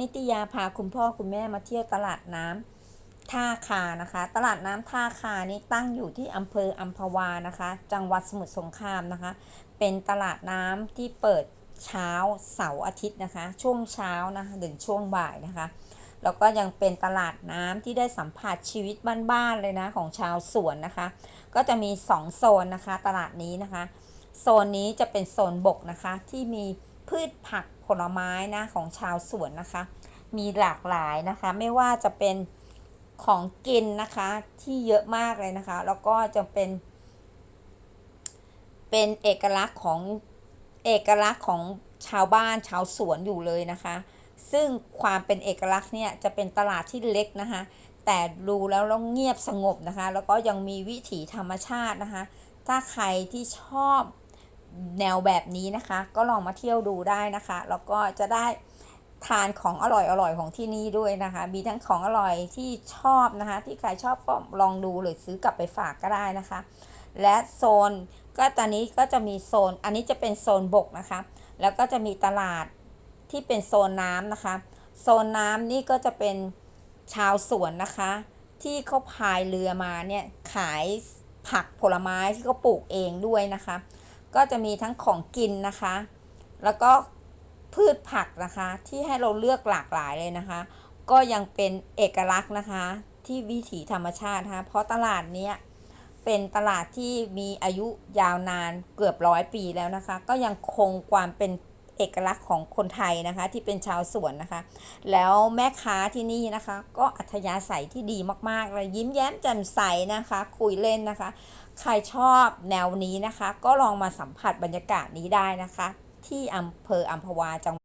นิตยาพาคุณพ่อคุณแม่มาเที่ยวตลาดน้ำท่าคานะคะ ตลาดน้ำท่าคานี้ตั้งอยู่ที่อำเภออัมพวานะคะ จังหวัดสมุทรสงครามนะคะ เป็นตลาดน้ำที่เปิดเช้าเสาร์อาทิตย์นะคะ ช่วงเช้านะคะถึงช่วงบ่ายนะคะ แล้วก็ยังเป็นตลาดน้ำที่ได้สัมผัสชีวิตบ้านๆเลยนะของชาวสวนนะคะ ก็จะมี 2 โซนนะคะ ตลาดนี้นะคะ โซนนี้จะเป็นโซนบกนะคะที่มีพืชผัก ลไม้นะของชาวสวนนะคะ มีหลากหลายนะคะ ไม่ว่าจะเป็นของกินนะคะที่เยอะมากเลยนะคะ แล้วก็จะเป็น เป็นเอกลักษณ์ของเอกลักษณ์ของชาวบ้านชาวสวนอยู่เลยนะคะ ซึ่งความเป็นเอกลักษณ์เนี่ยจะเป็นตลาดที่เล็กนะคะ แต่ดูแล้วแล้วเงียบสงบนะคะ แล้วก็ยังมีวิถีธรรมชาตินะคะ ถ้าใครที่ชอบ แนวแบบนี้นะคะ ก็ลองมาเที่ยวดูได้นะคะ แล้วก็จะได้ทานของอร่อยอร่อยของที่นี่ด้วยนะคะ มีทั้งของอร่อยที่ชอบนะคะ ที่ใครชอบก็ลองดูหรือซื้อกลับไปฝากก็ได้นะคะ และโซนก็ตอนนี้ก็จะมีโซน อันนี้จะเป็นโซนบกนะคะ แล้วก็จะมีตลาดที่เป็นโซนน้ำนะคะ โซนน้ำนี่ก็จะเป็นชาวสวนนะคะ ที่เขาพายเรือมาเนี่ยขายผักผลไม้ที่เขาปลูกเองด้วยนะคะ ก็จะมีทั้งของกินนะคะ แล้วก็พืชผักนะคะ ที่ให้เราเลือกหลากหลายเลยนะคะ ก็ยังเป็นเอกลักษณ์นะคะ ที่วิถีธรรมชาตินะคะเพราะตลาดเนี้ยเป็นตลาดที่มีอายุยาวนานเกือบร้อยปีแล้วนะคะ ก็ยังคงความเป็น เอกลักษณ์ของคนไทยนะคะ ที่เป็นชาวสวนนะคะ แล้วแม่ค้าที่นี่นะคะ ก็อัธยาศัยที่ดีมากๆเลยยิ้มแย้มแจ่มใสนะคะ คุยเล่นนะคะ ใครชอบแนวนี้นะคะ ก็ลองมาสัมผัสบรรยากาศนี้ได้นะคะ ที่อำเภออัมพวาจังหวัด